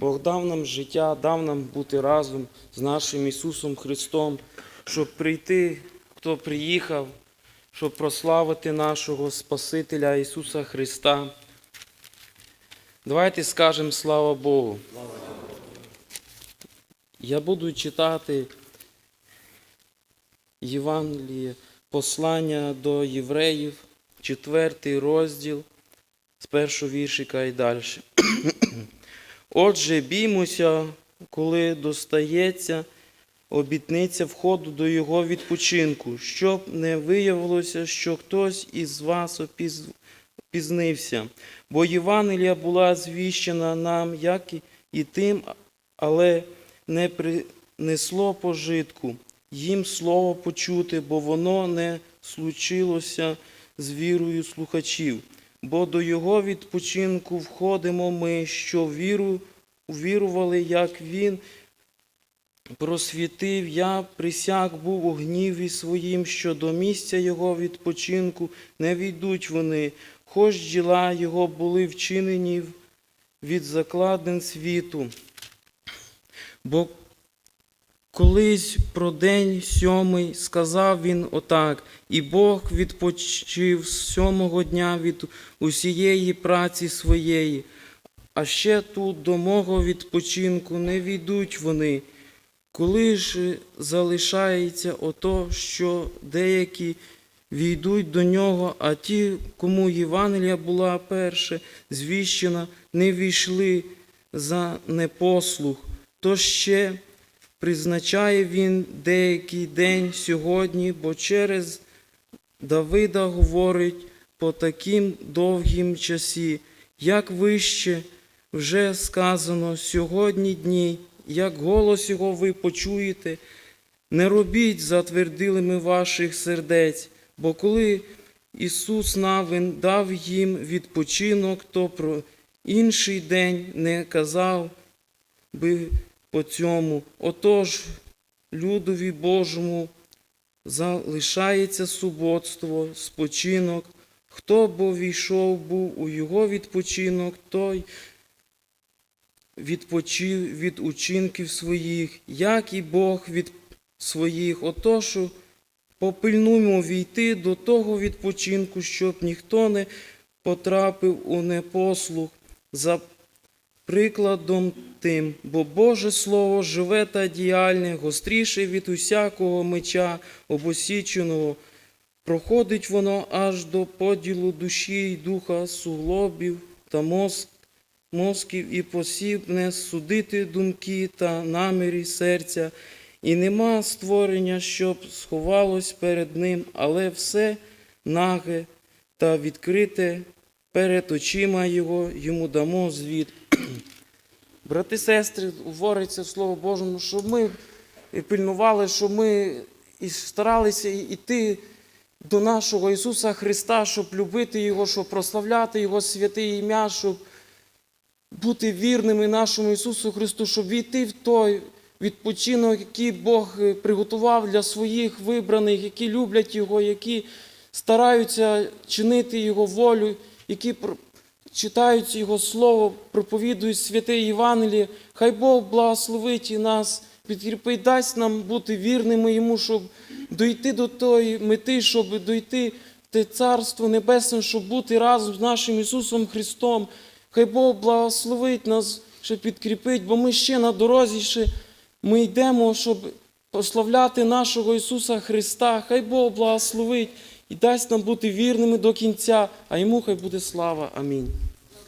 Бог дав нам життя, дав нам бути разом з нашим Ісусом Христом, щоб прийти, хто приїхав, щоб прославити нашого Спасителя Ісуса Христа. Давайте скажемо слава Богу. Я буду читати Євангеліє, послання до євреїв, четвертий розділ з першого віршика і далі. Отже, біймося, коли достається обітниця входу до його відпочинку, щоб не виявилося, що хтось із вас опіз- опізнився. Бо Євангелія була звіщена нам, як і тим, але не принесло пожитку їм слово почути, бо воно не случилося з вірою слухачів. Бо до його відпочинку входимо ми, що віру, увірували, як він просвітив, я присяг був у гніві своїм, що до місця його відпочинку не війдуть вони, хоч діла його були вчинені від закладин світу. Бо Колись про день сьомий сказав він отак, і Бог відпочив з сьомого дня від усієї праці своєї, а ще тут до мого відпочинку не війдуть вони. Коли ж залишається ото, що деякі війдуть до нього, а ті, кому Євангелія була перше звіщена, не війшли за непослух, то ще призначає він деякий день сьогодні, бо через Давида говорить по таким довгім часі, як вище вже сказано сьогодні дні, як голос його ви почуєте, не робіть затвердилими ваших сердець, бо коли Ісус Навин дав їм відпочинок, то про інший день не казав би по цьому. Отож, людові Божому залишається суботство, спочинок. Хто бо війшов був у його відпочинок, той відпочив від учинків своїх, як і Бог від своїх. Отож, попильнуємо війти до того відпочинку, щоб ніхто не потрапив у непослух. Прикладом тим, бо Боже Слово живе та діяльне, гостріше від усякого меча обосіченого, проходить воно аж до поділу душі й духа, суглобів та мозк, мозків і посібне судити думки та наміри серця, і нема створення, щоб сховалось перед ним, але все наге та відкрите перед очима його, йому дамо звіт. Брати, сестри, говориться в Слово Божому, щоб ми пильнували, щоб ми і старалися йти до нашого Ісуса Христа, щоб любити Його, щоб прославляти Його святе ім'я, щоб бути вірними нашому Ісусу Христу, щоб війти в той відпочинок, який Бог приготував для своїх вибраних, які люблять Його, які стараються чинити Його волю, які читають Його Слово, проповідують святе Євангеліє. Хай Бог благословить і нас, підкріпить, дасть нам бути вірними Йому, щоб дойти до тої мети, щоб дойти в те Царство Небесне, щоб бути разом з нашим Ісусом Христом. Хай Бог благословить нас, ще підкріпить, бо ми ще на дорозі, ще ми йдемо, щоб прославляти нашого Ісуса Христа. Хай Бог благословить і дасть нам бути вірними до кінця, а йому хай буде слава. Амінь.